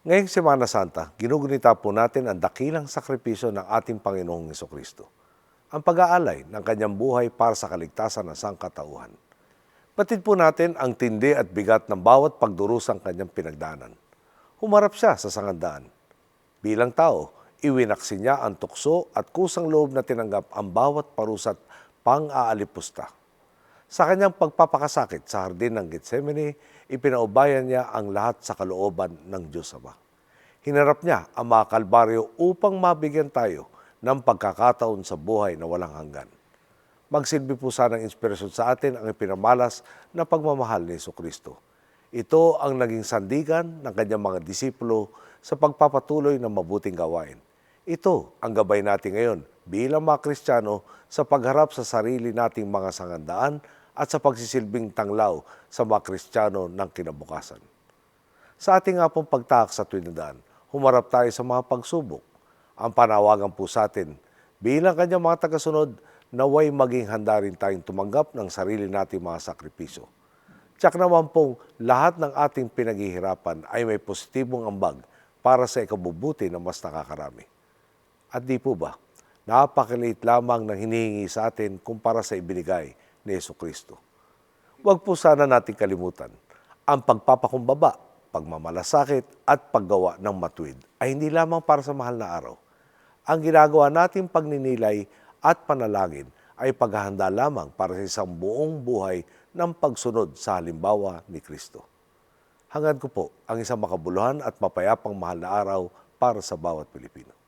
Ngayong Semana Santa, ginugunita po natin ang dakilang sakripisyo ng ating Panginoong Heso Kristo. Ang pag-aalay ng kanyang buhay para sa kaligtasan ng sangkatauhan. Batid po natin ang tindi at bigat ng bawat pagdurusang kanyang pinagdanan. Humarap siya sa sangandaan. Bilang tao, iwinaksin niya ang tukso at kusang loob na tinanggap ang bawat parusa't pang-aalipusta. Sa kanyang pagpapakasakit sa hardin ng Getsemani, ipinaubayan niya ang lahat sa kalooban ng Diyos Ama. Hinarap niya ang mga kalbaryo upang mabigyan tayo ng pagkakataon sa buhay na walang hanggan. Magsilbi po sana ng inspirasyon sa atin ang ipinamalas na pagmamahal ni Yeso Kristo. Ito ang naging sandigan ng kanyang mga disipulo sa pagpapatuloy ng mabuting gawain. Ito ang gabay natin ngayon bilang mga Kristiyano sa pagharap sa sarili nating mga sangandaan at sa pagsisilbing tanglaw sa mga Kristiyano ng kinabukasan. Sa ating nga pong pagtaak sa Trinidad, humarap tayo sa mga pagsubok. Ang panawagan po sa atin bilang kanyang mga tagasunod, naway maging handa rin tayong tumanggap ng sarili nating mga sakripisyo. Tsak naman pong lahat ng ating pinaghihirapan ay may positibong ambag para sa ikabubuti na mas nakakarami. At di po ba, napakaliit lamang ng hinihingi sa atin kumpara sa ibinigay ni Yeso Kristo. Huwag po sana natin kalimutan, ang pagpapakumbaba, pagmamalasakit at paggawa ng matuwid ay hindi lamang para sa mahal na araw. Ang ginagawa nating pagninilay at panalangin ay paghahanda lamang para sa isang buong buhay ng pagsunod sa halimbawa ni Kristo. Hangad ko po ang isang makabuluhan at mapayapang mahal na araw para sa bawat Pilipino.